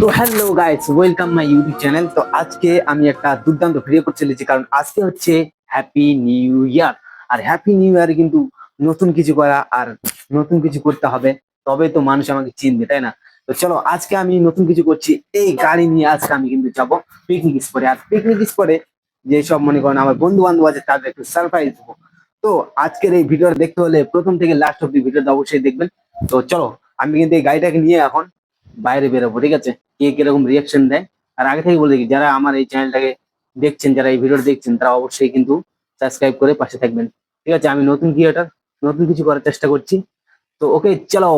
তো hello guys welcome my YouTube channel তো আজকে আমি একটা দুর্দান্ত ভিডিও করতে চলেছি, কারণ আজকে হচ্ছে হ্যাপি নিউ ইয়ার আর হ্যাপি নিউ ইয়ারে কিন্তু নতুন কিছু করা আর নতুন কিছু করতে হবে, তবে তো মানুষ আমাকে চিনবে, তাই না? তো চলো, আজকে আমি নতুন কিছু করছি, এই গাড়ি নিয়ে আজকে আমি কিন্তু যাব পিকনিক স্পটে আর পিকনিক স্পটে যেসব মনে করেন আমার বন্ধু বান্ধব আছে, তাদের একটু সারপ্রাইজ দেবো। তো আজকের এই ভিডিওটা দেখতে হলে প্রথম থেকে লাস্ট অব্দি ভিডিওটা অবশ্যই দেখবেন। তো চলো আমি কিন্তু এই গাড়িটাকে নিয়ে এখন বাইরে বেরোবো ঠিক আছে? কে কীরকম রিয়াকশন দেয়? আর আগে থেকে বলে দিই যারা আমার এই চ্যানেলটাকে দেখছেন যারা এই ভিডিওটা দেখছেন তারা অবশ্যই কিন্তু সাবস্ক্রাইব করে পাশে থাকবেন। ঠিক আছে আমি নতুন ক্রিয়েটার নতুন কিছু করার চেষ্টা করছি। তো ওকে চলো।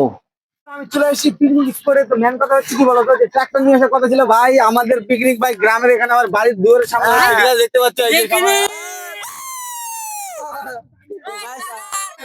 আমি চলে এসেছি পিকনিক স্পটে তো মেন কথা হচ্ছে কি বলতো যে ট্রাক্টর নিয়ে আসার কথা ছিল ভাই আমাদের পিকনিক ভাই গ্রামের এখানে আমার বাড়ির দুয়ারের সামনে। ঠিক আছে, দেখতে পাচ্ছ